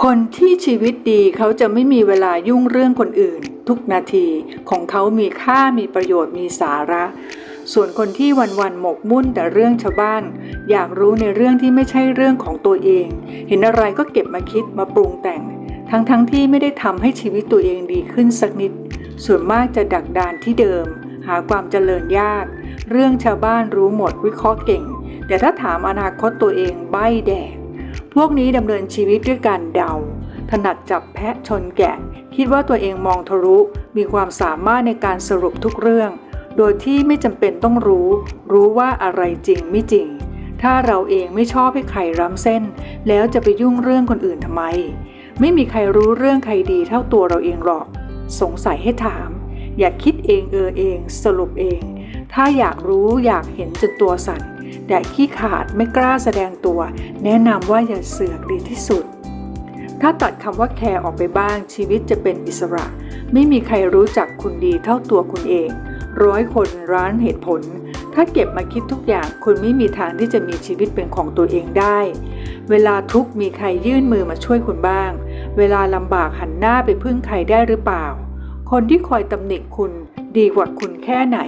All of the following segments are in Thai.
คนที่ชีวิตดีเขาจะไม่มีเวลายุ่งเรื่องคนอื่น ทุกนาทีของเขามีค่ามีประโยชน์มีสาระ ส่วนคนที่วันๆหมกมุ่นแต่เรื่องชาวบ้าน อยากรู้ในเรื่องที่ไม่ใช่เรื่องของตัวเอง เห็นอะไรก็เก็บมาคิดมาปรุงแต่ง ทั้งๆทที่ไม่ได้ทำให้ชีวิตตัวเองดีขึ้นสักนิด ส่วนมากจะดักดานที่เดิม หาความเจริญยาก เรื่องชาวบ้านรู้หมดวิเคราะห์เก่ง แต่ถ้าถามอนาคตตัวเองใบ้แดง พวกนี้ดำเนินชีวิตด้วยการเดา ถนัดจับแพะชนแกะ คิดว่าตัวเองมองทะลุมีความสามารถในการสรุปทุกเรื่อง โดยที่ไม่จำเป็นต้องรู้ รู้ว่าอะไรจริงไม่จริง ถ้าเราเองไม่ชอบให้ใครร้ำเส้น แล้วจะไปยุ่งเรื่องคนอื่นทำไม ไม่มีใครรู้เรื่องใครดีเท่าตัวเราเองหรอก สงสัยให้ถาม อย่าคิดเองเออเอง สรุปเอง ถ้าอยากรู้อยากเห็นจนตัวสั่น แต่ขี้ขาดไม่กล้าแสดงตัว แนะนำว่าอย่าเสือกดีที่สุด ถ้าตัดคำว่าแคร์ออกไปบ้างชีวิตจะเป็นอิสระ ไม่มีใครรู้จักคุณดีเท่าตัวคุณเอง ร้อยคนร้านเหตุผล ถ้าเก็บมาคิดทุกอย่างคุณไม่มีทางที่จะมีชีวิตเป็นของตัวเองได้ เวลาทุกมีใครยื่นมือมาช่วยคุณบ้าง เวลาลำบากหันหน้าไปพึ่งใครได้หรือเปล่า คนที่คอยตำหนิคุณดีกว่าคุณแค่ไหน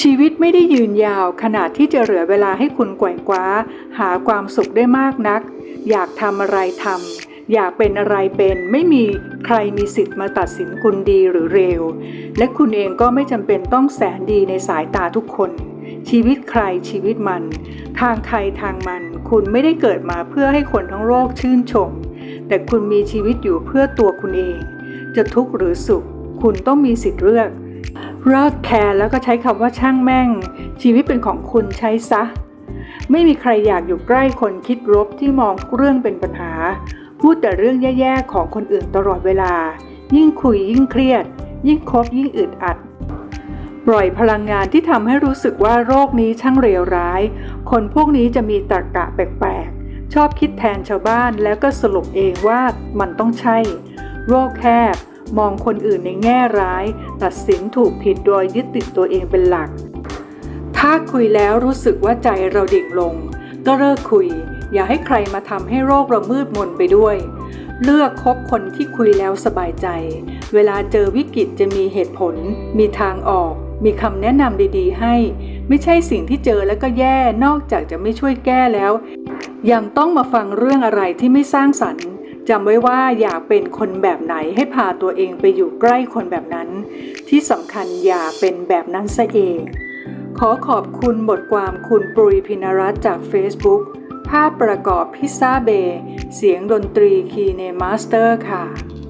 ชีวิตไม่ได้ยืนยาวขนาดที่จะเหลือเวลาให้คุณไกว่คว้า หาความสุขได้มากนัก อยากทำอะไรทำอยากเป็นอะไรเป็นไม่มีใครมีสิทธิ์มาตัดสินคุณดีหรือเร็ว และคุณเองก็ไม่จำเป็นต้องแสนดีในสายตาทุกคน ชีวิตใครชีวิตมัน ทางใครทางมัน คุณไม่ได้เกิดมาเพื่อให้คนทั้งโลกชื่นชม แต่คุณมีชีวิตอยู่เพื่อตัวคุณเอง จะทุกข์หรือสุข คุณต้องมีสิทธิ์เลือก เลิกแคร์แล้วก็ใช้คำว่าช่างแม่ง ชีวิตเป็นของคุณใช้ซะ ไม่มีใครอยากอยู่ใกล้คนคิดรบที่มองเรื่องเป็นปัญหา พูดแต่เรื่องแย่ๆของคนอื่นตลอดเวลา ยิ่งคุยยิ่งเครียด ยิ่งคบยิ่งอึดอัด ปล่อยพลังงานที่ทำให้รู้สึกว่าโรคนี้ช่างเลวร้าย คนพวกนี้จะมีตรรกะแปลกๆ ชอบคิดแทนชาวบ้านแล้วก็สรุปเองว่ามันต้องใช่ โรคแคบ มองคนอื่นในแง่ร้าย ตัดสินถูกผิดโดยยึดติดตัวเองเป็นหลัก ถ้าคุยแล้วรู้สึกว่าใจเราดิ่งลง ก็เลิกคุย อย่าให้ใครมาทำให้โรคเรามืดมนไปด้วย เลือกคบคนที่คุยแล้วสบายใจ เวลาเจอวิกฤตจะมีเหตุผล มีทางออก มีคำแนะนำดีๆ ให้ ไม่ใช่สิ่งที่เจอแล้วก็แย่นอกจากจะไม่ช่วยแก้แล้ว ยังต้องมาฟังเรื่องอะไรที่ไม่สร้างสรรค์ จำไว้ว่าอยากเป็นคนแบบไหนให้พาตัวเองไปอยู่ใกล้คนแบบนั้น ที่สำคัญอย่าเป็นแบบนั้นซะเอง ขอขอบคุณบทความคุณปรุยพินรัตจาก Facebook ภาพประกอบพิซซ่าเบ เสียงดนตรีคีเนมาสเตอร์ค่ะ